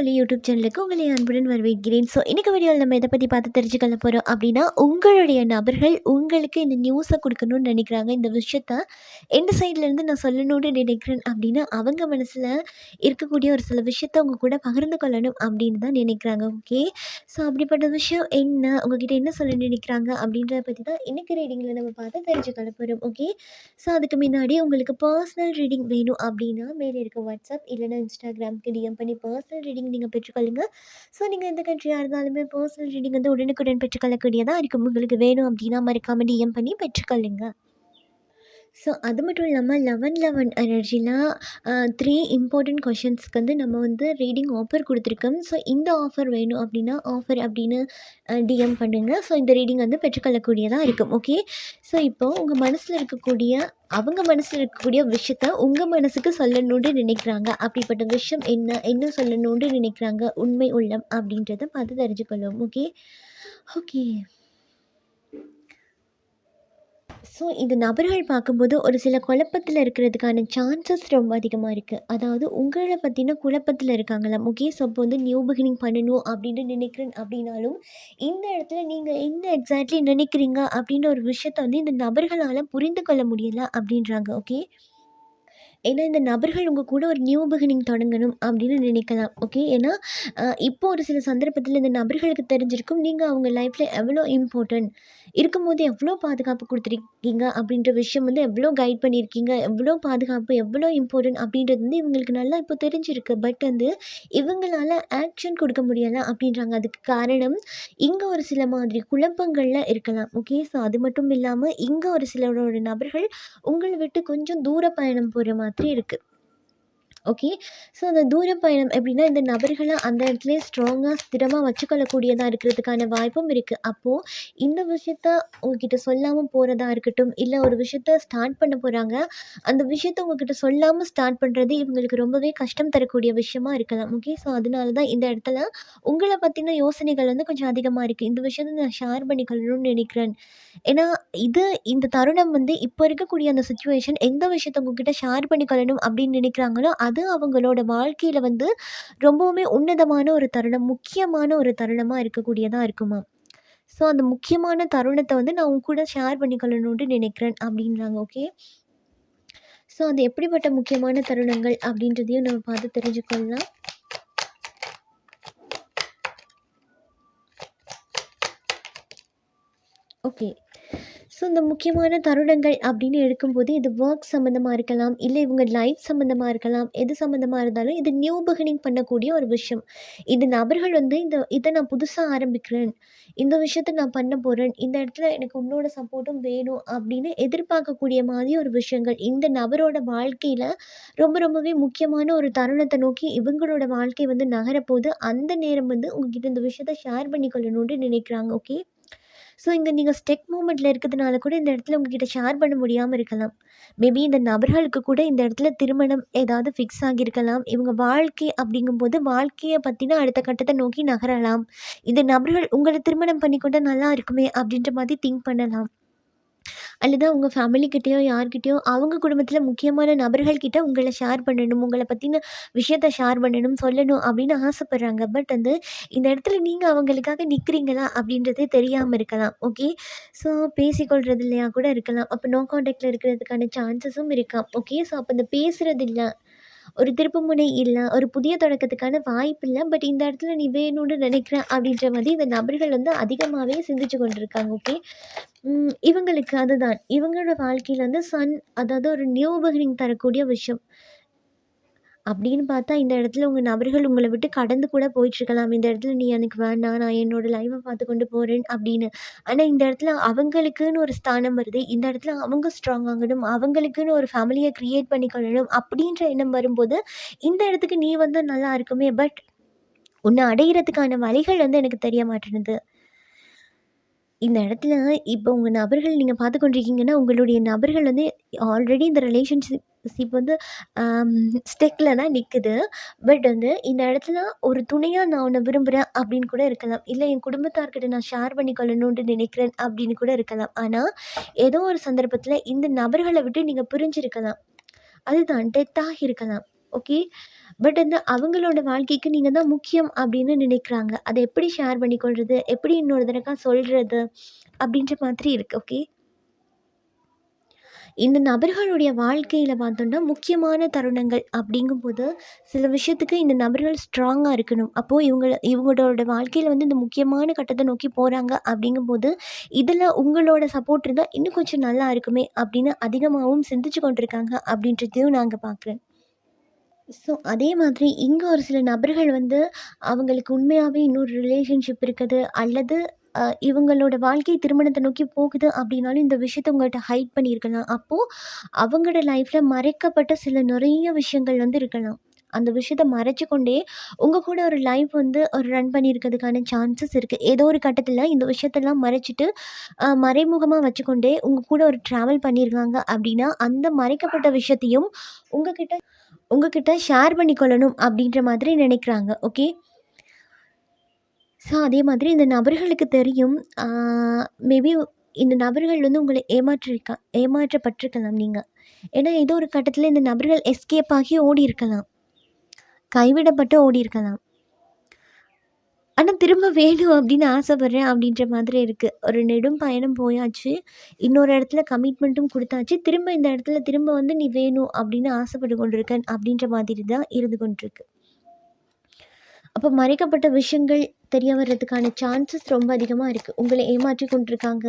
ஒளி யூடியூப் சேனலுக்கு உங்களை அன்புடன் வரவேற்கிறேன். ஸோ இன்னைக்கு வீடியோவில் நம்ம இதை பற்றி பார்த்து தெரிஞ்சுக்கொள்ள போகிறோம் அப்படின்னா உங்களுடைய நபர்கள் உங்களுக்கு இந்த நியூஸை கொடுக்கணும்னு நினைக்கிறாங்க. இந்த விஷயத்த எந்த சைட்லேருந்து நான் சொல்லணும்னு நினைக்கிறேன் அப்படின்னா அவங்க மனசில் இருக்கக்கூடிய ஒரு சில விஷயத்த உங்கள் கூட பகிர்ந்து கொள்ளணும் அப்படின்னு தான் நினைக்கிறாங்க. ஓகே ஸோ அப்படிப்பட்ட விஷயம் என்ன? உங்ககிட்ட என்ன சொல்ல நினைக்கிறாங்க அப்படின்றத பற்றி தான் இன்றைக்கு ரீடிங்கில் நம்ம பார்த்து தெரிஞ்சுக்கொள்ள போகிறோம் ஓகே ஸோ அதுக்கு முன்னாடி உங்களுக்கு பர்சனல் ரீடிங் வேணும் அப்படின்னா மேலே இருக்க வாட்ஸ்அப் இல்லைன்னா இன்ஸ்டாகிராம்க்கு டிஎம் பண்ணி பர்சனல் ரீடிங் நீங்கள் பெற்றுக்கொள்ளுங்க. ஸோ நீங்கள் எந்த கண்ட்ரியாக இருந்தாலுமே பர்சனல் ரீடிங் வந்து உடனுக்குடன் பெற்றுக்கொள்ளக்கூடியதாக இருக்கும். உங்களுக்கு வேணும் அப்படின்னா மறக்காமல் டிஎம் பண்ணி பெற்றுக்கொள்ளுங்க. ஸோ அது மட்டும் இல்லாமல் லெவன் லெவன் எனர்ஜிலாம் த்ரீ இம்பார்ட்டண்ட் கொஷின்ஸ்க்கு வந்து நம்ம வந்து ரீடிங் ஆஃபர் கொடுத்துருக்கோம். ஸோ இந்த ஆஃபர் வேணும் அப்படின்னா ஆஃபர் அப்படின்னு டிஎம் பண்ணுங்கள் ஸோ இந்த ரீடிங் வந்து பெற்றுக்கொள்ளக்கூடியதாக இருக்கும் ஓகே ஸோ இப்போது உங்கள் மனசில் இருக்கக்கூடிய அவங்க மனசில் இருக்கக்கூடிய விஷயத்த உங்கள் மனசுக்கு சொல்லணும்னு நினைக்கிறாங்க. அப்படிப்பட்ட விஷயம் என்ன என்ன சொல்லணும்னு நினைக்கிறாங்க? உண்மை உள்ளம் அப்படின்றத பார்த்து தெரிஞ்சுக்கொள்ளும் ஓகே ஓகே ஸோ இந்த நபர்கள் பார்க்கும்போது ஒரு சில குழப்பத்தில் இருக்கிறதுக்கான சான்சஸ் ரொம்ப அதிகமாக இருக்குது அதாவது உங்களை பற்றின குழப்பத்தில் இருக்காங்களா? முகேஷ் அப்போ வந்து நியூ பிகினிங் பண்ணணும் அப்படின்னு நினைக்கிறேன் அப்படின்னாலும் இந்த இடத்துல நீங்கள் என்ன எக்ஸாக்ட்லி நினைக்கிறீங்க அப்படின்ற ஒரு விஷயத்த வந்து இந்த நபர்களால் புரிந்து கொள்ள முடியல அப்படின்றாங்க ஓகே ஏன்னா இந்த நபர்கள் உங்கள் கூட ஒரு நியூ பிகினிங் தொடங்கணும் அப்படின்னு நினைக்கலாம் ஓகே ஏன்னா இப்போ ஒரு சில சந்தர்ப்பத்தில் இந்த நபர்களுக்கு தெரிஞ்சிருக்கும் நீங்கள் அவங்க லைஃப்பில் எவ்வளோ இம்பார்ட்டன்ட் இருக்கும்போது எவ்வளோ பாதுகாப்பு கொடுத்துருக்கீங்க அப்படின்ற விஷயம் வந்து எவ்வளோ கைட் பண்ணியிருக்கீங்க எவ்வளோ பாதுகாப்பு எவ்வளோ இம்பார்ட்டன்ட் அப்படின்றது வந்து இவங்களுக்கு நல்லா இப்போ தெரிஞ்சிருக்கு. பட் வந்து இவங்களால ஆக்ஷன் கொடுக்க முடியலை அப்படின்றாங்க. அதுக்கு காரணம் இங்கே ஒரு சில மாதிரி குழப்பங்களில் இருக்கலாம் ஓகே ஸோ அது மட்டும் இல்லாமல் இங்கே ஒரு சிலரோட நபர்கள் உங்களை விட்டு கொஞ்சம் தூர பயணம் போகிற மாதிரி மாதிரி இருக்குது ஓகே ஸோ அந்த தூர பயணம் எப்படின்னா இந்த நபர்களை அந்த இடத்துல ஸ்ட்ராங்காக ஸ்திரமாக வச்சுக்கொள்ளக்கூடியதாக இருக்கிறதுக்கான வாய்ப்பும் இருக்குது அப்போது இந்த விஷயத்த உங்ககிட்ட சொல்லாமல் போகிறதா இருக்கட்டும் இல்லை ஒரு விஷயத்த ஸ்டார்ட் பண்ண போகிறாங்க அந்த விஷயத்த உங்ககிட்ட சொல்லாமல் ஸ்டார்ட் பண்ணுறது இவங்களுக்கு ரொம்பவே கஷ்டம் தரக்கூடிய விஷயமா இருக்கலாம். ஓகே ஸோ அதனால தான் இந்த இடத்துல உங்களை பற்றின யோசனைகள் வந்து கொஞ்சம் அதிகமாக இருக்குது இந்த விஷயத்த நான் ஷேர் பண்ணிக்கொள்ளணும்னு நினைக்கிறேன். ஏன்னா இது இந்த தருணம் வந்து இப்போ இருக்கக்கூடிய அந்த சுச்சுவேஷன் எந்த விஷயத்த உங்ககிட்ட ஷேர் பண்ணிக்கொள்ளணும் அப்படின்னு நினைக்கிறாங்களோ அது அது அவங்களோட வாழ்க்கையில் வந்து ரொம்பவுமே உன்னதமான ஒரு தருணம் முக்கியமான ஒரு தருணமாக இருக்கக்கூடியதாக இருக்குமா? ஸோ அந்த முக்கியமான தருணத்தை வந்து நான் உங்க கூட ஷேர் பண்ணிக்கொள்ளணும்னு நினைக்கிறேன் அப்படின்றாங்க ஓகே ஸோ அது எப்படிப்பட்ட முக்கியமான தருணங்கள் அப்படின்றதையும் நம்ம பார்த்து தெரிஞ்சுக்கொள்ளலாம். ஓகே ஸோ இந்த முக்கியமான தருணங்கள் அப்படின்னு எடுக்கும்போது இது ஒர்க் சம்மந்தமாக இருக்கலாம் இல்லை இவங்க லைஃப் சம்மந்தமாக இருக்கலாம் எது சம்மந்தமாக இருந்தாலும் இது நியூ பிகினிங் பண்ணக்கூடிய ஒரு விஷயம். இந்த நபர்கள் வந்து இந்த இதை நான் புதுசாக ஆரம்பிக்கிறேன் இந்த விஷயத்த நான் பண்ண போகிறேன் இந்த இடத்துல எனக்கு உன்னோட சப்போர்ட்டும் வேணும் அப்படின்னு எதிர்பார்க்கக்கூடிய மாதிரி ஒரு விஷயங்கள். இந்த நபரோட வாழ்க்கையில் ரொம்ப ரொம்பவே முக்கியமான ஒரு தருணத்தை நோக்கி இவங்களோட வாழ்க்கை வந்து நகரப்போகுது. அந்த நேரம் வந்து உங்ககிட்ட இந்த விஷயத்த ஷேர் பண்ணிக்கொள்ளணும்னு நினைக்கிறாங்க ஓகே ஸோ இங்கே நீங்கள் ஸ்டெக் மூமெண்ட்டில் இருக்கிறதுனால கூட இந்த இடத்துல உங்ககிட்ட ஷேர் பண்ண முடியாமல் இருக்கலாம். மேபி இந்த நபர்களுக்கு கூட இந்த இடத்துல திருமணம் ஏதாவது ஃபிக்ஸ் ஆகியிருக்கலாம். இவங்க வாழ்க்கை அப்படிங்கும்போது வாழ்க்கையை பற்றின அடுத்த கட்டத்தை நோக்கி நகரலாம். இந்த நபர்கள் உங்களை திருமணம் பண்ணிக்கொண்டா நல்லா இருக்குமே அப்படின்ற மாதிரி திங்க் பண்ணலாம். அல்லது உங்கள் ஃபேமிலிக்கிட்டேயோ யார்கிட்டேயோ அவங்க குடும்பத்தில் முக்கியமான நபர்கள்கிட்ட உங்களை ஷேர் பண்ணணும் உங்களை பற்றின விஷயத்த ஷேர் பண்ணணும் சொல்லணும் அப்படின்னு ஆசைப்பட்றாங்க. பட் வந்து இந்த இடத்துல நீங்கள் அவங்களுக்காக நிற்கிறீங்களா அப்படின்றதே தெரியாமல் இருக்கலாம். ஓகே ஸோ பேசிக்கொள்றது இல்லையா கூட இருக்கலாம். அப்போ நோ காண்டாக்டில் இருக்கிறதுக்கான சான்சஸும் இருக்காம். ஓகே ஸோ அப்போ இந்த பேசுகிறது இல்லை ஒரு திருப்புமுனை இல்லை ஒரு புதிய தொடக்கத்துக்கான வாய்ப்பு இல்லை பட் இந்த இடத்துல நீ வேணும்னு நினைக்கிறேன் அப்படின்ற மாதிரி இந்த நபர்கள் வந்து அதிகமாகவே சிந்திச்சு கொண்டிருக்காங்க ஓகே இவங்களுக்கு அதுதான். இவங்களோட வாழ்க்கையில் வந்து சன் அதாவது ஒரு நியூ பிகினிங் தரக்கூடிய விஷயம். அப்படின்னு பார்த்தா இந்த இடத்துல உங்கள் நபர்கள் உங்களை விட்டு கடந்து கூட போயிட்டுருக்கலாம். இந்த இடத்துல நீ எனக்கு வேண்டாம் நான் என்னோட லைஃப்பை பார்த்து கொண்டு போகிறேன் அப்படின்னு. ஆனால் இந்த இடத்துல அவங்களுக்குன்னு ஒரு ஸ்தானம் வருது. இந்த இடத்துல அவங்க ஸ்ட்ராங் ஆகணும் அவங்களுக்குன்னு ஒரு ஃபேமிலியை க்ரியேட் பண்ணிக்கொள்ளணும் அப்படின்ற எண்ணம் வரும்போது இந்த இடத்துக்கு நீ வந்தால் நல்லா இருக்குமே பட் உன்னை அடையிறதுக்கான வழிகள் வந்து எனக்கு தெரிய மாட்டேனுது இந்த இடத்துல இப்போ உங்கள் நபர்கள் நீங்கள் பார்த்து கொண்டிருக்கீங்கன்னா உங்களுடைய நபர்கள் வந்து ஆல்ரெடி இந்த ரிலேஷன்ஷிப் இப்போ வந்து um, ஸ்டெக்கில் தான் நிற்குது பட் வந்து இந்த இடத்துல ஒரு துணையாக நான் உன்னை விரும்புகிறேன் அப்படின்னு கூட இருக்கலாம். இல்லை என் குடும்பத்தார்கிட்ட நான் ஷேர் பண்ணிக்கொள்ளணுன்ட்டு நினைக்கிறேன் அப்படின்னு கூட இருக்கலாம். ஆனால் ஏதோ ஒரு சந்தர்ப்பத்தில் இந்த நபர்களை விட்டு நீங்கள் பிரிஞ்சிருக்கலாம். அதுதான் டெத்தாக இருக்கலாம். ஓகே. பட் வந்து அவங்களோட வாழ்க்கைக்கு நீங்கள் தான் முக்கியம் அப்படின்னு நினைக்கிறாங்க. அதை எப்படி ஷேர் பண்ணிக்கொள்வது எப்படி இன்னொரு தடக்கா சொல்கிறது அப்படின்ற மாதிரி இருக்குது ஓகே. இந்த நபர்களுடைய வாழ்க்கையில் பார்த்தோம்னா, முக்கியமான தருணங்கள் அப்படிங்கும்போது, சில விஷயத்துக்கு இந்த நபர்கள் ஸ்ட்ராங்காக இருக்கணும். அப்போது இவங்கள இவங்களோட வாழ்க்கையில் வந்து இந்த முக்கியமான கட்டத்தை நோக்கி போகிறாங்க அப்படிங்கும்போது, இதில் உங்களோட சப்போர்ட் இருந்தால் இன்னும் கொஞ்சம் நல்லா இருக்குமே அப்படின்னு அதிகமாகவும் சிந்திச்சு கொண்டிருக்காங்க அப்படின்றதையும் நாங்கள் பார்க்குறேன். ஸோ, அதே மாதிரி இங்கே ஒரு சில நபர்கள் வந்து அவங்களுக்கு உண்மையாகவே இன்னொரு ரிலேஷன்ஷிப் இருக்குது. அல்லது இவங்களோட வாழ்க்கை திருமணத்தை நோக்கி போகுது அப்படின்னாலும் இந்த விஷயத்த உங்கள்கிட்ட ஹைட் பண்ணியிருக்கலாம். அப்போது அவங்களோட லைஃப்பில் மறைக்கப்பட்ட சில நிறைய விஷயங்கள் வந்து இருக்கலாம். அந்த விஷயத்த மறைச்சுக்கொண்டே உங்கள் கூட ஒரு லைஃப் வந்து ஒரு ரன் பண்ணியிருக்கிறதுக்கான சான்சஸ் இருக்குது ஏதோ ஒரு கட்டத்தில் இந்த விஷயத்தெல்லாம் மறைச்சிட்டு, மறைமுகமாக வச்சுக்கொண்டே உங்கள் கூட ஒரு ட்ராவல் பண்ணியிருக்காங்க அப்படின்னா, அந்த மறைக்கப்பட்ட விஷயத்தையும் உங்ககிட்ட உங்ககிட்ட ஷேர் பண்ணிக்கொள்ளணும் அப்படின்ற மாதிரி நினைக்கிறாங்க. ஓகே. ஸோ, அதே மாதிரி இந்த நபர்களுக்கு தெரியும். மேபி இந்த நபர்கள் வந்து உங்களை ஏமாற்றிருக்கா ஏமாற்றப்பட்டிருக்கலாம் நீங்கள் ஏன்னா ஏதோ ஒரு கட்டத்தில் இந்த நபர்கள் எஸ்கேப் ஆகி ஓடி இருக்கலாம் கைவிடப்பட்டு ஓடியிருக்கலாம். ஆனால் திரும்ப வேணும் அப்படின்னு ஆசைப்பட்றேன் அப்படின்ற மாதிரி இருக்குது ஒரு நெடும் பயணம் போயாச்சு. இன்னொரு இடத்துல கமிட்மெண்ட்டும் கொடுத்தாச்சு திரும்ப இந்த இடத்துல திரும்ப வந்து நீ வேணும் அப்படின்னு ஆசைப்பட்டு கொண்டிருக்கேன் அப்படின்ற மாதிரி தான் இருந்து கொண்டிருக்கு. அப்போ மறைக்கப்பட்ட விஷயங்கள் தெரிய வர்றதுக்கான சான்சஸ் ரொம்ப அதிகமாக இருக்குது உங்களை ஏமாற்றி கொண்டிருக்காங்க.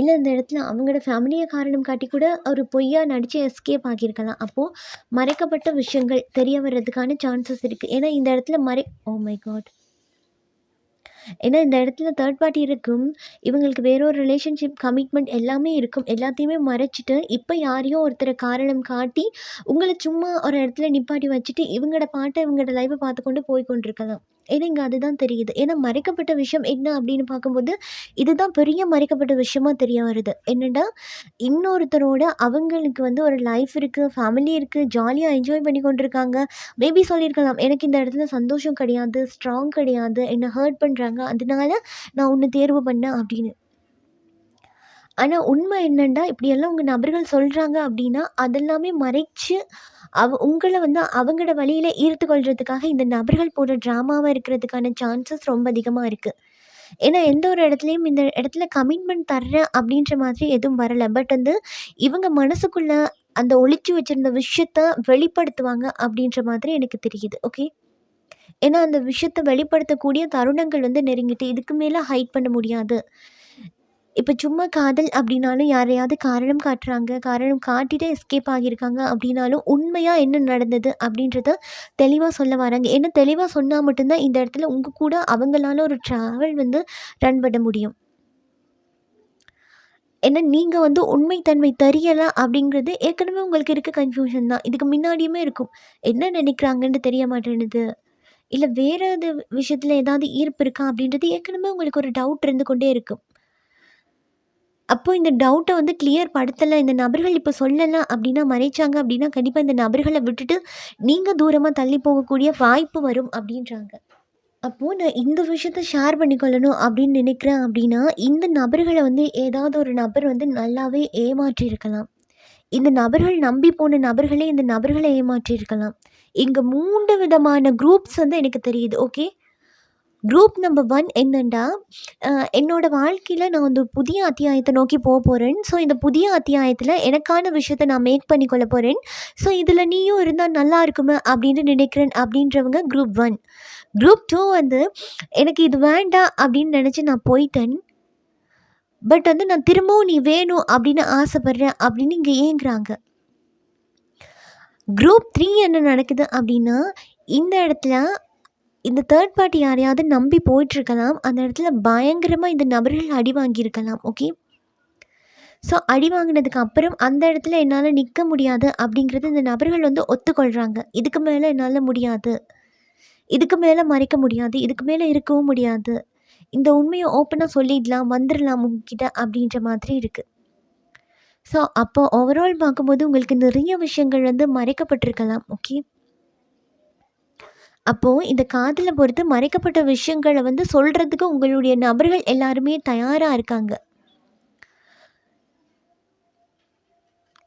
இல்லை இந்த இடத்துல அவங்களோட ஃபேமிலியை காரணம் காட்டி கூட ஒரு பொய்யாக நடிச்சு எஸ்கேப் ஆகியிருக்கலாம். அப்போது மறைக்கப்பட்ட விஷயங்கள் தெரிய வர்றதுக்கான சான்சஸ் இருக்குது ஏன்னா இந்த இடத்துல மறை ஓ மை காட்! ஏன்னா இந்த இடத்துல தேர்ட் பார்ட்டி இருக்கும். இவங்களுக்கு வேற ஒரு ரிலேஷன்ஷிப், கமிட்மெண்ட் எல்லாமே இருக்கும். எல்லாத்தையுமே மறைச்சிட்டு, இப்போ யாரையோ ஒருத்தரை காரணம் காட்டி, உங்களை சும்மா ஒரு இடத்துல நிப்பாட்டி வச்சுட்டு, இவங்களோட பாட்டை இவங்களோட லைஃப்பை பார்த்து கொண்டு போய் கொண்டிருக்கலாம். ஏன்னா இங்கே அதுதான் தெரியுது. ஏன்னா மறைக்கப்பட்ட விஷயம் என்ன அப்படின்னு பார்க்கும்போது, இதுதான் பெரிய மறைக்கப்பட்ட விஷயமா தெரிய வருது. என்னென்னா இன்னொருத்தரோட அவங்களுக்கு வந்து ஒரு லைஃப் இருக்குது ஃபேமிலி இருக்குது ஜாலியாக என்ஜாய் பண்ணி கொண்டிருக்காங்க. மேபி சொல்லியிருக்கலாம், எனக்கு இந்த இடத்துல சந்தோஷம் கிடையாது, ஸ்ட்ராங் கிடையாது, என்னை ஹர்ட் பண்ணுறாங்க அதனால நான் ஒன்று தேர்வு பண்ணேன் அப்படின்னு. ஆனால் உண்மை என்னென்னா இப்படியெல்லாம் உங்கள் நபர்கள் சொல்கிறாங்க அப்படின்னா, அதெல்லாமே மறைச்சு, அவ உங்களை வந்து அவங்களோட வழியில் ஈர்த்து கொள்றதுக்காக இந்த நபர்கள் போடுற ட்ராமாவாக இருக்கிறதுக்கான சான்சஸ் ரொம்ப அதிகமாக இருக்குது ஏன்னா எந்த ஒரு இடத்துலையும் இந்த இடத்துல கமிட்மெண்ட் தர்றேன் அப்படின்ற மாதிரி எதுவும் வரலை பட் வந்து இவங்க மனசுக்குள்ள அந்த ஒழிச்சு வச்சுருந்த விஷயத்த வெளிப்படுத்துவாங்க அப்படின்ற மாதிரி எனக்கு தெரியுது. ஓகே. ஏன்னா அந்த விஷயத்த வெளிப்படுத்தக்கூடிய தருணங்கள் வந்து நெருங்கிட்டு, இதுக்கு மேலே ஹைட் பண்ண முடியாது. இப்போ சும்மா காதல் அப்படின்னாலும் யாரையாவது காரணம் காட்டுறாங்க. காரணம் காட்டிட்டு எஸ்கேப் ஆகியிருக்காங்க அப்படின்னாலும், உண்மையாக என்ன நடந்தது அப்படின்றத தெளிவாக சொல்ல வராங்க. ஏன்னா தெளிவாக சொன்னால் மட்டும்தான் இந்த இடத்துல உங்கள் கூட அவங்களால ஒரு ட்ராவல் வந்து ரன் பண்ண முடியும். ஏன்னா நீங்கள் வந்து உண்மை தன்மை அப்படிங்கிறது ஏற்கனவே உங்களுக்கு இருக்க கன்ஃப்யூஷன் தான். இதுக்கு முன்னாடியுமே இருக்கும். என்ன நினைக்கிறாங்கன்னு தெரிய மாட்டேன்னுது. இல்லை வேறு எது விஷயத்தில் ஏதாவது ஈர்ப்பு இருக்கா அப்படின்றது ஏற்கனவே உங்களுக்கு ஒரு டவுட் இருந்து கொண்டே இருக்கும். அப்போ இந்த டவுட்டை வந்து கிளியர் படுத்தலை இந்த நபர்கள் இப்போ சொல்லலை அப்படின்னா, மறைச்சாங்க அப்படின்னா, கண்டிப்பாக இந்த நபர்களை விட்டுட்டு நீங்கள் தூரமாக தள்ளி போகக்கூடிய வாய்ப்பு வரும் அப்படின்றாங்க. அப்போது நான் இந்த விஷயத்த ஷேர் பண்ணிக்கொள்ளணும் அப்படின்னு நினைக்கிறேன் அப்படின்னா, இந்த நபர்களை வந்து ஏதாவது ஒரு நபர் வந்து நல்லாவே ஏமாற்றியிருக்கலாம். இந்த நபர்கள் நம்பி போன நபர்களே இந்த நபர்களை ஏமாற்றியிருக்கலாம். இங்கே மூன்று விதமான குரூப்ஸ் வந்து எனக்கு தெரியுது. ஓகே. குரூப் நம்பர் 1 என்னன்னா, அ என்னோட நான் வந்து புதிய அத்தியாயத்தை நோக்கி போக போகிறேன் ஸோ இந்த புதிய அத்தியாயத்தில் எனக்கான விஷயத்த நான் மேக் பண்ணி கொள்ள போகிறேன் ஸோ இதில் நீயும் இருந்தால் நல்லா இருக்குமே அப்படின்னு நினைக்கிறேன் அப்படின்றவங்க குரூப் ஒன் குரூப் டூ வந்து எனக்கு இது வேண்டாம் அப்படின்னு நினச்சி நான் போயிட்டேன். பட் வந்து நான் திரும்பவும் நீ வேணும் அப்படின்னு ஆசைப்பட்றேன் அப்படின்னு இங்கே ஏங்குறாங்க. குரூப் த்ரீ என்ன நடக்குது அப்படின்னா, இந்த இடத்துல இந்த தேர்ட் பார்ட்டி யாரையாவது நம்பி போயிட்டுருக்கலாம். அந்த இடத்துல பயங்கரமாக இந்த நபர்கள் அடி வாங்கியிருக்கலாம். ஓகே. ஸோ அடி வாங்கினதுக்கு அப்புறம் அந்த இடத்துல என்னால் நிற்க முடியாது அப்படிங்கிறது இந்த நபர்கள் வந்து ஒத்துக்கொள்கிறாங்க இதுக்கு மேலே என்னால் முடியாது. இதுக்கு மேலே மறைக்க முடியாது. இதுக்கு மேலே இருக்கவும் முடியாது. இந்த உண்மையை ஓப்பனாக சொல்லிடலாம், வந்துடலாம் உங்ககிட்ட அப்படின்ற மாதிரி இருக்குது ஸோ அப்போ ஓவரால் பார்க்கும்போது உங்களுக்கு நிறைய விஷயங்கள் வந்து மறைக்கப்பட்டிருக்கலாம். ஓகே. அப்போது இந்த காதலை பொறுத்து மறைக்கப்பட்ட விஷயங்களை வந்து சொல்கிறதுக்கு உங்களுடைய நபர்கள் எல்லாருமே தயாராக இருக்காங்க.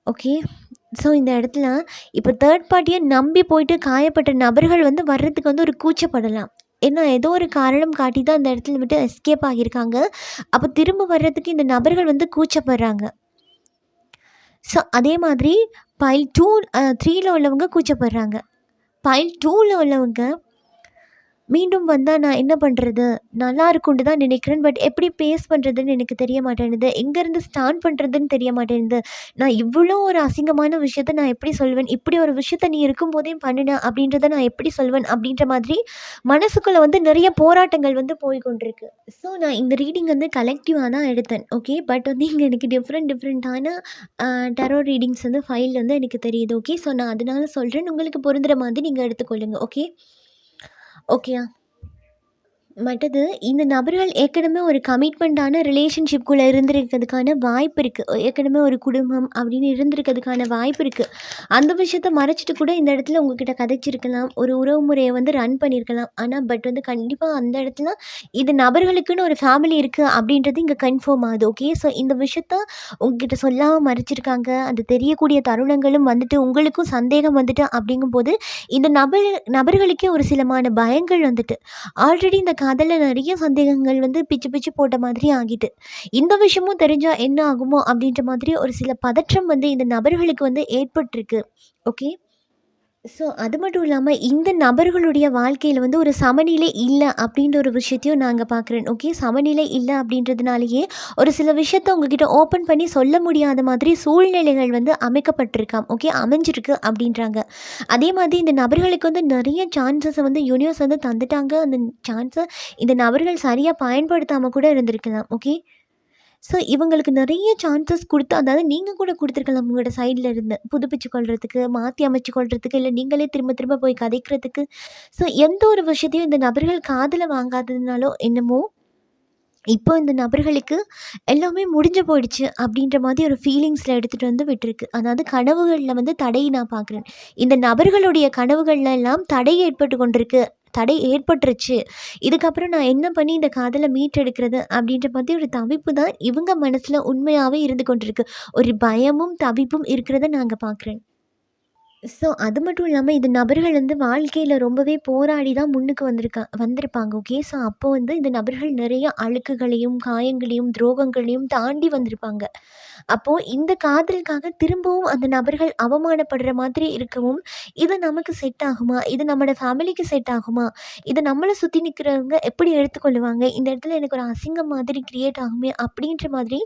ஓகே. ஸோ இந்த இடத்துல இப்போ தேர்ட் பார்ட்டியை நம்பி போயிட்டு காயப்பட்ட நபர்கள் வந்து வர்றதுக்கு வந்து ஒரு கூச்சப்படலாம் ஏன்னா ஏதோ ஒரு காரணம் காட்டி தான் அந்த இடத்துல விட்டு எஸ்கேப் ஆகியிருக்காங்க அப்போ திரும்ப வர்றதுக்கு இந்த நபர்கள் வந்து கூச்சப்படுறாங்க ஸோ அதே மாதிரி பைல் டூ த்ரீயில் உள்ளவங்க கூச்சப்படுறாங்க பைல் டூவில் உள்ளவங்க மீண்டும் வந்தால் நான் என்ன பண்ணுறது நல்லா இருக்கும்னு தான் நினைக்கிறேன். பட் எப்படி பேஸ் பண்ணுறதுன்னு எனக்கு தெரிய மாட்டேனுது எங்கேருந்து ஸ்டார்ட் பண்ணுறதுன்னு தெரிய மாட்டேனுது நான் இவ்வளோ ஒரு அசிங்கமான விஷயத்த நான் எப்படி சொல்வேன்? இப்படி ஒரு விஷயத்த நீ இருக்கும்போதே பண்ணின அப்படின்றத நான் எப்படி சொல்வேன்? அப்படின்ற மாதிரி மனசுக்குள்ளே வந்து நிறைய போராட்டங்கள் வந்து போய் கொண்டிருக்கு. ஸோ நான் இந்த ரீடிங் வந்து கலெக்டிவாக தான் எடுத்தேன். ஓகே பட் வந்து இங்கே எனக்கு டிஃப்ரெண்ட் டிஃப்ரெண்ட்டான டரோ ரீடிங்ஸ் வந்து ஃபைல் வந்து எனக்கு தெரியுது. ஓகே ஸோ நான் அதனால சொல்கிறேன் உங்களுக்கு பொருந்துகிற மாதிரி நீங்கள் எடுத்துக்கொள்ளுங்க. ஓகே ஓகேயா மற்றது இந்த நபர்கள் ஏற்கனவே ஒரு கமிட்மெண்ட்டான ரிலேஷன்ஷிப்குள்ளே இருந்திருக்கிறதுக்கான வாய்ப்பு இருக்குது ஏற்கனவே ஒரு குடும்பம் அப்படின்னு இருந்திருக்கிறதுக்கான வாய்ப்பு இருக்குது அந்த விஷயத்த மறைச்சிட்டு கூட இந்த இடத்துல உங்ககிட்ட கதைச்சிருக்கலாம். ஒரு உறவு முறையை வந்து ரன் பண்ணியிருக்கலாம் ஆனால் பட் வந்து கண்டிப்பாக அந்த இடத்துல இது நபர்களுக்குன்னு ஒரு ஃபேமிலி இருக்குது அப்படின்றது இங்கே கன்ஃபார்ம் ஆகுது. ஓகே ஸோ இந்த விஷயத்த உங்ககிட்ட சொல்லாமல் மறைச்சிருக்காங்க. அது தெரியக்கூடிய தருணங்களும் வந்துட்டு உங்களுக்கும் சந்தேகம் வந்துட்டு அப்படிங்கும்போது இந்த நபர் நபர்களுக்கே ஒரு சிலமான பயங்கள் வந்துட்டு. ஆல்ரெடி இந்த காதலில் நிறைய சந்தேகங்கள் வந்து பிச்சு பிச்சு போட்ட மாதிரி ஆகிட்டு. இந்த விஷயமும் தெரிஞ்சால் என்ன ஆகுமோ அப்படின்ற மாதிரி ஒரு சில பதற்றம் வந்து இந்த நபர்களுக்கு வந்து ஏற்பட்டிருக்கு. ஓகே ஸோ அது மட்டும் இல்லாமல் இந்த நபர்களுடைய வாழ்க்கையில் வந்து ஒரு சமநிலை இல்லை அப்படின்ற ஒரு விஷயத்தையும் நாங்கள் பார்க்குறேன் ஓகே சமநிலை இல்லை அப்படின்றதுனாலேயே ஒரு சில விஷயத்த உங்ககிட்ட ஓப்பன் பண்ணி சொல்ல முடியாத மாதிரி சூழ்நிலைகள் வந்து அமைக்கப்பட்டிருக்காம். ஓகே அமைஞ்சிருக்கு அப்படின்றாங்க. அதே மாதிரி இந்த நபர்களுக்கு வந்து நிறைய சான்சஸை வந்து யூனிவர்ஸ் வந்து தந்துட்டாங்க. அந்த சான்ஸை இந்த நபர்கள் சரியாக பயன்படுத்தாமல் கூட இருந்திருக்கலாம். ஓகே ஸோ இவங்களுக்கு நிறைய சான்சஸ் கொடுத்து அதாவது நீங்கள் கூட கொடுத்துருக்கலாம் உங்களோட சைடில் இருந்து. புதுப்பிச்சு கொள்றதுக்கு மாற்றி அமைச்சு கொள்றதுக்கு இல்லை நீங்களே திரும்ப திரும்ப போய் கதைக்கிறதுக்கு. ஸோ எந்த ஒரு விஷயத்தையும் இந்த நபர்கள் காதில் வாங்காததுனாலோ என்னமோ இப்போ இந்த நபர்களுக்கு எல்லாமே முடிஞ்சு போயிடுச்சு அப்படின்ற மாதிரி ஒரு ஃபீலிங்ஸில் எடுத்துகிட்டு வந்து விட்டுருக்கு. அதாவது கனவுகளில் வந்து தடையை நான் பார்க்குறேன். இந்த நபர்களுடைய கனவுகளில் எல்லாம் தடை ஏற்பட்டு கொண்டிருக்கு தடை ஏற்பட்டுருச்சு. இதுக்கப்புறம் நான் என்ன பண்ணி இந்த காதலை மீட்டெடுக்கிறது அப்படின்ற மாதிரி ஒரு தவிப்பு தான் இவங்க மனசில் உண்மையாகவே இருந்து கொண்டிருக்கு. ஒரு பயமும் தவிப்பும் இருக்கிறத நாங்கள் பார்க்குறேன் ஸோ அது மட்டும் இல்லாமல் இந்த நபர்கள் வந்து வாழ்க்கையில் ரொம்பவே போராடி தான் முன்னுக்கு வந்திருக்கா வந்திருப்பாங்க. ஓகே ஸோ அப்போ வந்து இந்த நபர்கள் நிறைய அழுக்குகளையும் காயங்களையும் துரோகங்களையும் தாண்டி வந்திருப்பாங்க. அப்போது இந்த காதலுக்காக திரும்பவும் அந்த நபர்கள் அவமானப்படுற மாதிரி இருக்கவும் இது நமக்கு செட் ஆகுமா? இது நம்மளோட ஃபேமிலிக்கு செட் ஆகுமா? இதை நம்மளை சுற்றி நிற்கிறவங்க எப்படி எடுத்துக்கொள்ளுவாங்க இந்த இடத்துல எனக்கு ஒரு அசிங்கம் மாதிரி க்ரியேட் ஆகுமே? அப்படின்ற மாதிரி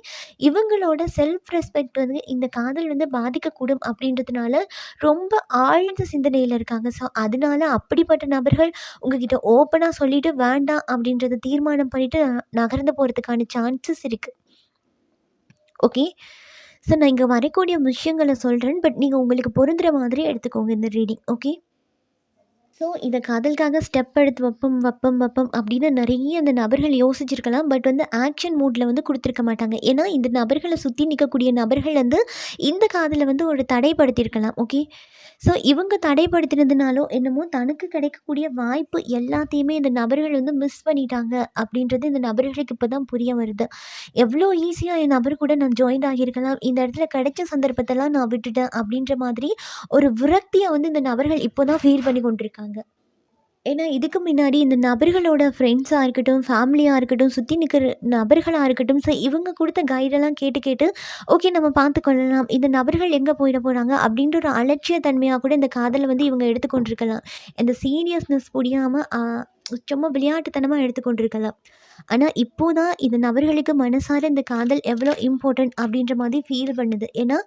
இவங்களோட செல்ஃப் ரெஸ்பெக்ட் வந்து இந்த காதல் வந்து பாதிக்கக்கூடும் அப்படின்றதுனால ரொம்ப ரொம்ப ஆழ்ந்த சிந்தனையில் இருக்காங்க. ஸோ அதனால அப்படிப்பட்ட நபர்கள் உங்ககிட்ட ஓப்பனாக சொல்லிட்டு வேண்டாம் அப்படின்றத தீர்மானம் பண்ணிட்டு நகர்ந்து போகிறதுக்கான சான்சஸ் இருக்குது ஓகே ஸோ நான் இங்கே வரக்கூடிய விஷயங்களை சொல்கிறேன் பட் நீங்கள் உங்களுக்கு பொருந்துகிற மாதிரி எடுத்துக்கோங்க இந்த ரீடிங் ஓகே ஸோ இதை காதலுக்காக ஸ்டெப் எடுத்து வைப்போம் வைப்போம் வைப்போம் அப்படின்னு நிறைய அந்த நபர்கள் யோசிச்சிருக்கலாம். பட் வந்து ஆக்ஷன் மூடில் வந்து கொடுத்துருக்க மாட்டாங்க. ஏன்னா இந்த நபர்களை சுற்றி நிற்கக்கூடிய நபர்கள் வந்து இந்த காதலை வந்து ஒரு தடைப்படுத்தியிருக்கலாம். ஓகே ஸோ இவங்க தடைப்படுத்தினதுனாலோ என்னமோ தனக்கு கிடைக்கக்கூடிய வாய்ப்பு எல்லாத்தையுமே இந்த நபர்கள் வந்து மிஸ் பண்ணிட்டாங்க அப்படின்றது இந்த நபர்களுக்கு இப்போ தான் புரிய வருது. எவ்வளோ ஈஸியாக என் நபர் கூட நான் ஜாயின் ஆகியிருக்கலாம். இந்த இடத்துல கிடைச்ச சந்தர்ப்பத்தெல்லாம் நான் விட்டுட்டேன் அப்படின்ற மாதிரி ஒரு விரக்தியை வந்து இந்த நபர்கள் இப்போ தான் ஃபீல் பண்ணி கொண்டிருக்காங்க. ஏன்னா இதுக்கு முன்னாடி இந்த நபர்களோட ஃப்ரெண்ட்ஸாக இருக்கட்டும் ஃபேமிலியாக இருக்கட்டும் சுற்றி நிற்கிற நபர்களாக இருக்கட்டும் ஸோ இவங்க கொடுத்த கைடெல்லாம் கேட்டு கேட்டு ஓகே நம்ம பார்த்து கொள்ளலாம் இந்த நபர்கள் எங்கே போயிட போகிறாங்க அப்படின்ற ஒரு அலட்சிய தன்மையாக கூட இந்த காதலை வந்து இவங்க எடுத்துக்கொண்டிருக்கலாம். இந்த சீரியஸ்னஸ் புரியாமல் சும்மா விளையாட்டுத்தனமாக எடுத்துக்கொண்டிருக்கலாம். ஆனால் இப்போ தான் இந்த நபர்களுக்கு மனசார இந்த காதல் எவ்வளோ இம்பார்ட்டன்ட் அப்படின்ற மாதிரி ஃபீல் பண்ணுது. ஏன்னா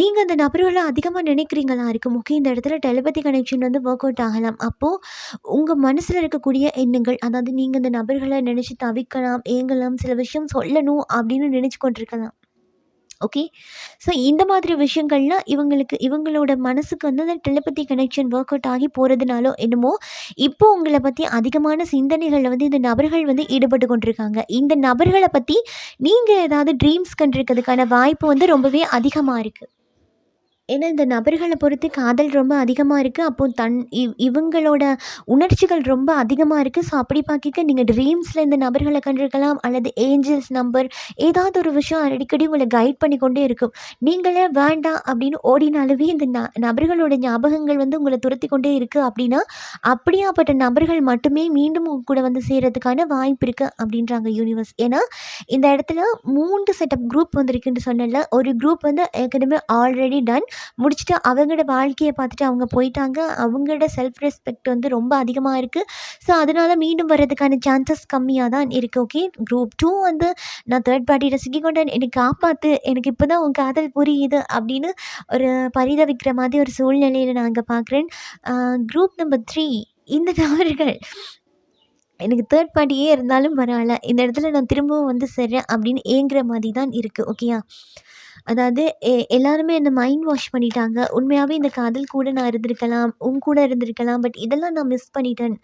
நீங்கள் அந்த நபர்களை அதிகமாக நினைக்கிறீங்களா? இருக்கும் ஓகே இந்த இடத்துல டெலிபதி கனெக்ஷன் வந்து ஒர்க் அவுட் ஆகலாம். அப்போது உங்கள் மனசில் இருக்கக்கூடிய எண்ணங்கள் அதாவது நீங்கள் இந்த நபர்களை நினச்சி தவிக்கலாம் ஏங்கலாம் சில விஷயம் சொல்லணும் அப்படின்னு நினச்சி கொண்டிருக்கலாம். ஓகே ஸோ இந்த மாதிரி விஷயங்கள்லாம் இவங்களுக்கு இவங்களோட மனசுக்கு வந்து அந்த டெலிபதி கனெக்ஷன் ஒர்க் அவுட் ஆகி போகிறதுனாலோ என்னமோ இப்போ உங்களை பற்றி அதிகமான சிந்தனைகளில் வந்து இந்த நபர்கள் வந்து ஈடுபட்டு கொண்டிருக்காங்க. இந்த நபர்களை பற்றி நீங்கள் ஏதாவது ட்ரீம்ஸ் கண்டிருக்கிறதுக்கான வாய்ப்பு வந்து ரொம்பவே அதிகமாக இருக்குது ஏன்னா இந்த நபர்களை பொறுத்து காதல் ரொம்ப அதிகமாக இருக்குது அப்போ தன் இவ் இவங்களோட உணர்ச்சிகள் ரொம்ப அதிகமாக இருக்குது ஸோ அப்படி பார்க்க நீங்கள் ட்ரீம்ஸில் இந்த நபர்களை கண்டிருக்கலாம். அல்லது ஏஞ்சல்ஸ் நம்பர் ஏதாவது ஒரு விஷயம் அடிக்கடி உங்களை கைட் பண்ணி கொண்டே இருக்கும். நீங்களே வேண்டாம் அப்படின்னு ஓடினாலுமே இந்த ந நபர்களோட ஞாபகங்கள் வந்து உங்களை துரத்தி கொண்டே இருக்குது அப்படின்னா, அப்படியாப்பட்ட நபர்கள் மட்டுமே மீண்டும் உங்க கூட வந்து சேர்கிறதுக்கான வாய்ப்பு இருக்குது அப்படின்றாங்க யூனிவர்ஸ். ஏன்னா, இந்த இடத்துல மூன்று செட்டப் குரூப் வந்திருக்குன்னு சொன்னல ஒரு குரூப் வந்து ஏற்கனவே ஆல்ரெடி டன். முடிச்சுட்டு அவங்களோட வாழ்க்கையை பார்த்துட்டு அவங்க போயிட்டாங்க. அவங்களோட செல்ஃப் ரெஸ்பெக்ட் வந்து ரொம்ப அதிகமாக இருக்குது ஸோ அதனால் மீண்டும் வர்றதுக்கான சான்சஸ் கம்மியாக தான் இருக்குது ஓகே. குரூப் டூ வந்து நான் தேர்ட் பார்ட்டிட்ட சிக்கிக்கொண்டேன். என்னை காப்பாற்று எனக்கு இப்போ தான் உன் காதல் புரியுது அப்படின்னு ஒரு பரிதவிக்கிற மாதிரி ஒரு சூழ்நிலையில் நான் அங்கே பார்க்குறேன். குரூப் நம்பர் த்ரீ இந்த நபர்கள் எனக்கு தேர்ட் பார்ட்டியே இருந்தாலும் பரவாயில்ல இந்த இடத்துல நான் திரும்பவும் வந்து சேர்றேன் அப்படின்னு ஏங்குற மாதிரி தான் இருக்குது ஓகேயா? அதாவது எ எல்லாருமே என்னை மைண்ட் வாஷ் பண்ணிட்டாங்க. உண்மையாகவே இந்த காதல் கூட நான் இருந்திருக்கலாம். உன் கூட இருந்திருக்கலாம். பட் இதெல்லாம் நான் மிஸ் பண்ணிட்டேன்.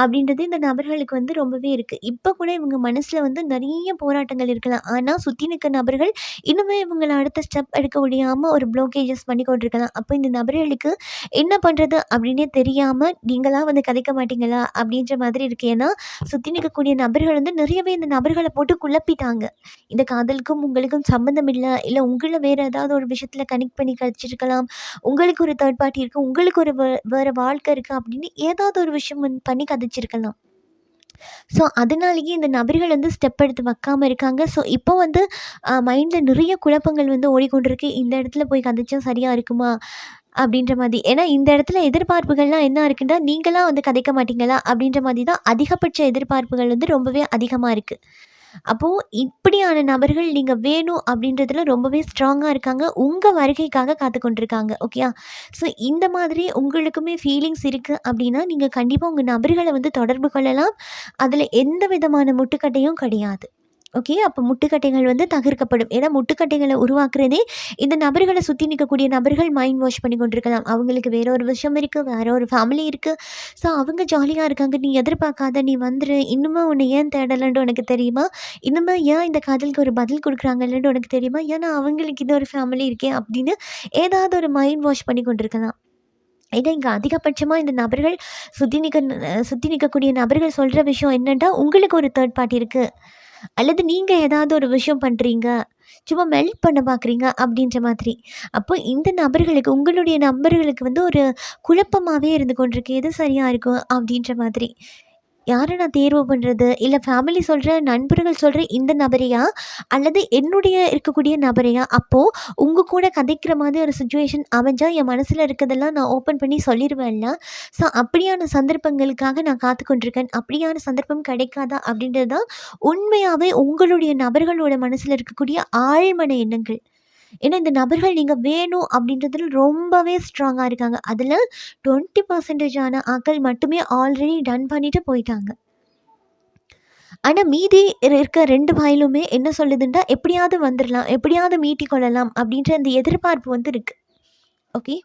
அப்படின்றது இந்த நபர்களுக்கு வந்து ரொம்பவே இருக்கு. இப்போ கூட இவங்க மனசுல வந்து நிறைய போராட்டங்கள் இருக்கலாம். ஆனால் சுற்றி நிற்க நபர்கள் இன்னுமே இவங்களை அடுத்த ஸ்டெப் எடுக்க முடியாமல் ஒரு ப்ளோக்கேஜஸ் பண்ணி கொண்டிருக்கலாம். அப்போ இந்த நபர்களுக்கு என்ன பண்ணுறது அப்படின்னே தெரியாமல் நீங்களாம் வந்து கதைக்க மாட்டீங்களா? அப்படின்ற மாதிரி இருக்கு. ஏன்னா, சுற்றி நிற்கக்கூடிய நபர்கள் வந்து நிறையவே இந்த நபர்களை போட்டு குழப்பிட்டாங்க. இந்த காதலுக்கும் உங்களுக்கும் சம்மந்தம் இல்லை இல்லை உங்களை வேறு ஏதாவது ஒரு விஷயத்தில் கனெக்ட் பண்ணி கழிச்சிருக்கலாம். உங்களுக்கு ஒரு தேர்ட் பார்ட்டி இருக்குது உங்களுக்கு ஒரு வேறு வாழ்க்கை இருக்குது அப்படின்னு ஏதாவது ஒரு விஷயம் வந்து பண்ணி கதைச்சிருக்கலாம். ஸோ அதனாலேயே இந்த நபர்கள் வந்து ஸ்டெப் எடுத்து வைக்காமல் இருக்காங்க. ஸோ இப்போ வந்து மைண்டில் நிறைய குழப்பங்கள் வந்து ஓடிக்கொண்டிருக்கு. இந்த இடத்துல போய் கதைச்சா சரியாக இருக்குமா? அப்படின்ற மாதிரி. ஏன்னா இந்த இடத்துல எதிர்பார்ப்புகள்லாம் என்ன இருக்குன்னா, நீங்களாம் வந்து கதைக்க மாட்டீங்களா? அப்படின்ற மாதிரி தான் அதிகபட்ச எதிர்பார்ப்புகள் வந்து ரொம்பவே அதிகமாக இருக்குது அப்போது இப்படியான நபர்கள் நீங்கள் வேணும் அப்படின்றதுல ரொம்பவே ஸ்ட்ராங்காக இருக்காங்க. உங்கள் வருகைக்காக காத்துக் கொண்டிருக்காங்க. ஓகேயா? ஸோ இந்த மாதிரி உங்களுக்குமே ஃபீலிங்ஸ் இருக்குது அப்படின்னா, நீங்கள் கண்டிப்பாக உங்கள் நபர்களை வந்து தொடர்பு கொள்ளலாம். அதில் எந்த விதமான முட்டுக்கட்டையும் கிடையாது. ஓகே. அப்போ முட்டுக்கட்டைகள் வந்து தகர்க்கப்படும். ஏன்னா முட்டுக்கட்டைகளை உருவாக்குறதே இந்த நபர்களை சுற்றி நிற்கக்கூடிய நபர்கள் மைண்ட் வாஷ் பண்ணி கொண்டிருக்கலாம். அவங்களுக்கு வேற ஒரு விஷயம் இருக்குது வேற ஒரு ஃபேமிலி இருக்குது ஸோ அவங்க ஜாலியாக இருக்காங்க. நீ எதிர்பார்க்காத. நீ வந்துரு. இன்னுமே உன்னை ஏன் தேடலன்ட்டு உனக்கு தெரியுமா? இன்னுமே ஏன் இந்த காதலுக்கு ஒரு பதில் கொடுக்குறாங்கன்னு உனக்கு தெரியுமா? ஏன்னா அவங்களுக்கு இன்னொரு ஃபேமிலி இருக்கே அப்படின்னு ஏதாவது ஒரு மைண்ட் வாஷ் பண்ணி கொண்டிருக்கலாம். ஏன்னா இங்கே அதிகபட்சமாக இந்த நபர்கள் சுற்றி நிற்க சுற்றி நிற்கக்கூடிய நபர்கள் சொல்கிற விஷயம் என்னென்னா உங்களுக்கு ஒரு தேர்ட் பார்ட்டி இருக்குது அல்லது நீங்க ஏதாவது ஒரு விஷயம் பண்றீங்க. சும்மா மெல்ட் பண்ண பார்க்குறீங்க அப்படின்ற மாதிரி. அப்போ இந்த நபர்களுக்கு உங்களுடைய நபர்களுக்கு வந்து ஒரு குழப்பமாவே இருந்து கொண்டிருக்கு. எது சரியா இருக்கும் அப்படின்ற மாதிரி. யாரை நான் தேர்வு பண்ணுறது இல்லை ஃபேமிலி சொல்கிற நண்பர்கள் சொல்கிற இந்த நபரையா? அல்லது என்னுடைய இருக்கக்கூடிய நபரையா? அப்போது உங்கள் கூட கதைக்கிற மாதிரி ஒரு சுச்சுவேஷன் அமைஞ்சால் என் மனசில் இருக்கிறதெல்லாம் நான் ஓப்பன் பண்ணி சொல்லிடுவேன்ல ஸோ அப்படியான சந்தர்ப்பங்களுக்காக நான் காத்துக்கொண்டிருக்கேன் அப்படியான சந்தர்ப்பம் கிடைக்காதா? அப்படின்றது தான் உண்மையாகவே உங்களுடைய நபர்களோட மனசில் இருக்கக்கூடிய ஆழ்மன எண்ணங்கள். ஏன்னா இந்த நபர்கள் நீங்கள் வேணும் அப்படின்றதுல ரொம்பவே ஸ்ட்ராங்காக இருக்காங்க. அதுல 20% ஆன மட்டுமே ஆல்ரெடி டன் பண்ணிட்டு போயிட்டாங்க. ஆனால் மீதி இருக்க ரெண்டு வாயிலுமே என்ன சொல்லுதுன்னா, எப்படியாவது வந்துடலாம் எப்படியாவது மீட்டிக்கொள்ளலாம் அப்படின்ற அந்த எதிர்பார்ப்பு வந்து இருக்குது ஓகே.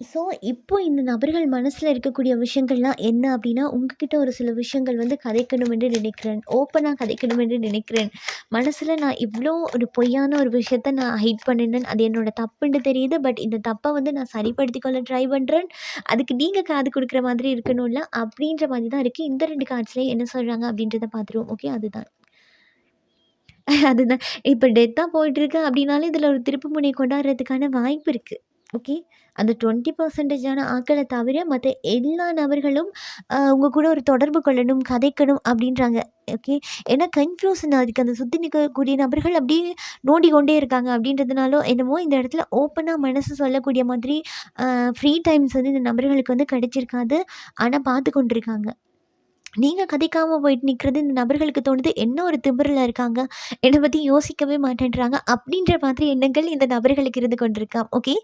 ஸோ இப்போ இந்த நபர்கள் மனசில் இருக்கக்கூடிய விஷயங்கள்லாம் என்ன அப்படின்னா, உங்ககிட்ட ஒரு சில விஷயங்கள் வந்து கதைக்கணும் என்று நினைக்கிறேன். ஓப்பனாக கதைக்கணும் என்று நினைக்கிறேன். மனசில் நான் இவ்வளோ ஒரு பொய்யான ஒரு விஷயத்த நான் ஹைட் பண்ணினேன். அது என்னோட தப்புன்னு தெரியுது. பட் இந்த தப்பை வந்து நான் சரிப்படுத்திக்கொள்ள ட்ரை பண்ணுறேன் அதுக்கு நீங்கள் காது கொடுக்குற மாதிரி இருக்கணும்ல. அப்படின்ற மாதிரி தான் இருக்குது இந்த 2 கார்ட்ஸ்லயும் என்ன சொல்கிறாங்க அப்படின்றத பார்த்துருவோம். ஓகே. அதுதான். அதுதான். இப்போ டெத்தாக போயிட்டுருக்கு அப்படின்னாலும் இதில் ஒரு திருப்புமுனை கொண்டாடுறதுக்கான வாய்ப்பு இருக்குது ஓகே. அந்த டுவெண்ட்டி பர்சன்டேஜான ஆட்களை தவிர மற்ற எல்லா நபர்களும் உங்கள் கூட ஒரு தொடர்பு கொள்ளணும், கதைக்கணும் அப்படின்றாங்க. ஓகே. ஏன்னா கன்ஃபியூஷன் அதுக்கு அந்த சுற்றி நிற்கக்கூடிய நபர்கள் அப்படியே நோண்டி கொண்டே இருக்காங்க அப்படின்றதுனாலோ என்னமோ இந்த இடத்துல ஓப்பனாக மனசு சொல்லக்கூடிய மாதிரி ஃப்ரீ டைம்ஸ் வந்து இந்த நபர்களுக்கு வந்து கிடைச்சிருக்காது. ஆனால் பார்த்து கொண்டிருக்காங்க. நீங்கள் கதைக்காமல் போயிட்டு நிற்கிறது இந்த நபர்களுக்கு தோணுது, என்ன ஒரு திமிருல இருக்காங்க. என்னை பற்றி யோசிக்கவே மாட்டேன்றாங்க. அப்படின்ற மாதிரி எண்ணங்கள் இந்த நபர்களுக்கு இருந்து கொண்டிருக்கான் ஓகே.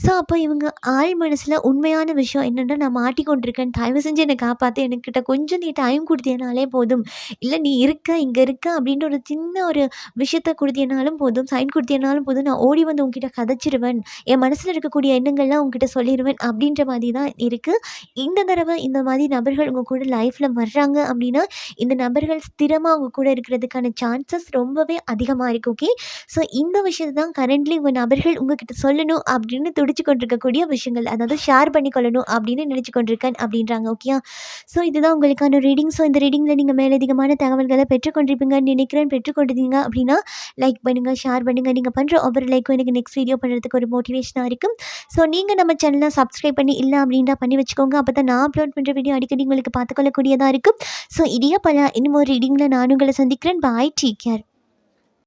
ஸோ அப்போ இவங்க ஆழ் மனசில் உண்மையான விஷயம் என்னென்னா நான் மாட்டிக்கொண்டிருக்கேன் தயவு செஞ்சு என்னை காப்பாற்று எனக்கிட்ட கொஞ்சம் நீ டைம் கொடுத்தீனாலே போதும். இல்லை நீ இருக்க இங்கே இருக்க அப்படின்ற ஒரு சின்ன ஒரு விஷயத்த கொடுத்தீனாலும் போதும். சைன் கொடுத்தீனாலும் போதும். நான் ஓடி வந்து உங்ககிட்ட கதைச்சிருவேன். என் மனசில் இருக்கக்கூடிய எண்ணங்கள்லாம் உங்ககிட்ட சொல்லிடுவேன் அப்படின்ற மாதிரி தான் இருக்குது இந்த தடவை இந்த மாதிரி நபர்கள் உங்கள் கூட லைஃப்பில் வர்றாங்க அப்படின்னா இந்த நபர்கள் ஸ்திரமாக உங்கள் கூட இருக்கிறதுக்கான சான்சஸ் ரொம்பவே அதிகமாக இருக்குது ஓகே ஸோ இந்த விஷயத்தை தான் கரண்ட்லி உங்கள் நபர்கள் உங்ககிட்ட சொல்லணும் அப்படின்னு துடிச்சு கொண்டிருக்கக்கூடிய விஷயங்கள். அதாவது ஷேர் பண்ணிக்கொள்ளணும் அப்படின்னு நினச்சி கொண்டிருக்கேன் அப்படின்றாங்க ஓகே ஸோ இதுதான் உங்களுக்கான ரீடிங் ஸோ இந்த ரீடிங்கில் நீங்கள் மேலதிகமான தகவல்களை பெற்றுக்கொண்டிருப்பீங்கன்னு நினைக்கிறேன். பெற்றுக்கொண்டிருந்தீங்க அப்படின்னா லைக் பண்ணுங்கள் ஷேர் பண்ணுங்கள் நீங்கள் பண்ணுற ஒவ்வொரு லைக்கும் எனக்கு நெக்ஸ்ட் வீடியோ பண்ணுறதுக்கு ஒரு மோட்டிவேஷனாக இருக்கும். ஸோ நீங்கள் நம்ம சேனலை சப்ஸ்கிரைப் பண்ணி இல்லை அப்படின்னா பண்ணி வச்சுக்கோங்க. அப்போ தான் நான் அப்லோட் பண்ணுற வீடியோ அடிக்கடி உங்களுக்கு பார்த்துக்கொள்ளக்கூடியதாக இருக்கும். ஸோ இதே பல இன்னும் ஒரு ரீடிங்கில் நான் உங்களை சந்திக்கிறேன். பாய் டீக் கேர்